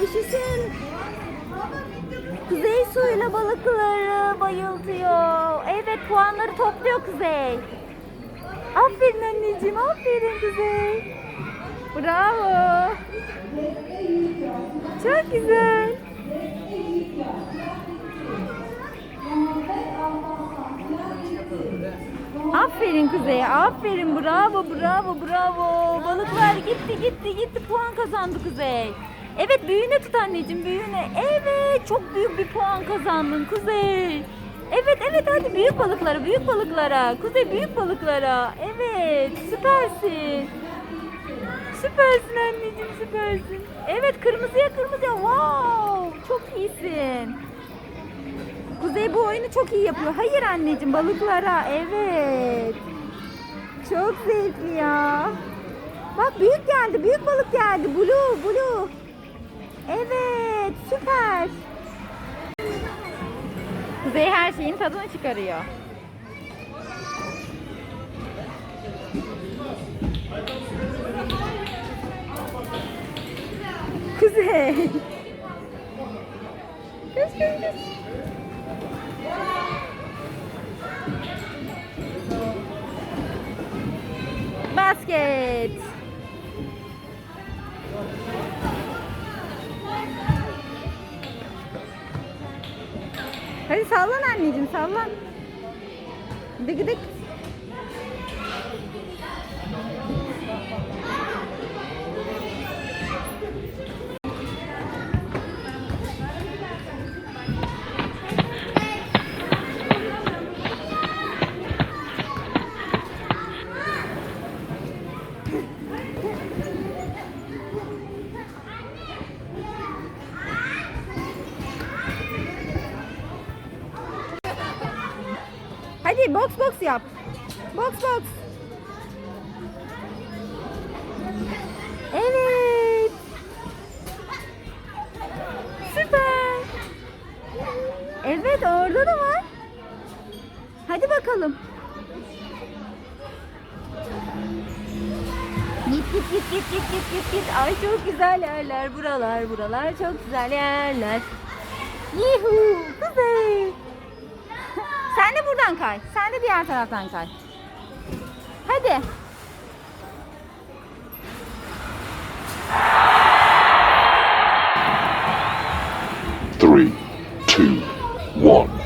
Yaşasın. Kuzey suyla balıkları bayıltıyor. Evet puanları topluyor Kuzey. Aferin anneciğim, aferin Kuzey. Bravo. Çok güzel. Aferin Kuzey, aferin. Bravo, bravo, bravo. Balıklar gitti, gitti, gitti. Puan kazandı Kuzey. Evet, büyüğüne tut anneciğim, büyüğüne. Evet, çok büyük bir puan kazandın Kuzey. Evet, evet hadi büyük balıklara, büyük balıklara. Kuzey büyük balıklara. Evet, süpersin. Süpersin anneciğim, süpersin. Evet, kırmızıya kırmızıya. Wow, çok iyisin. Kuzey bu oyunu çok iyi yapıyor. Hayır anneciğim balıklara. Evet. Çok zevkli ya. Bak büyük geldi. Büyük balık geldi. Blue, blue. Evet, süper. Kuzey her şeyin tadını çıkarıyor. Kuzey. Kız kız kız. Basket. Hadi sallan anneciğim sallan. Dık dık. Hadi box box yap. Box box. Evet. Süper. Evet orada da var. Hadi bakalım. Git git git git git git git git. Ay çok güzel yerler buralar buralar çok güzel yerler. Yuhu kuzey. kay. Sen de diğer taraftan kay. Hadi. Three, two, one.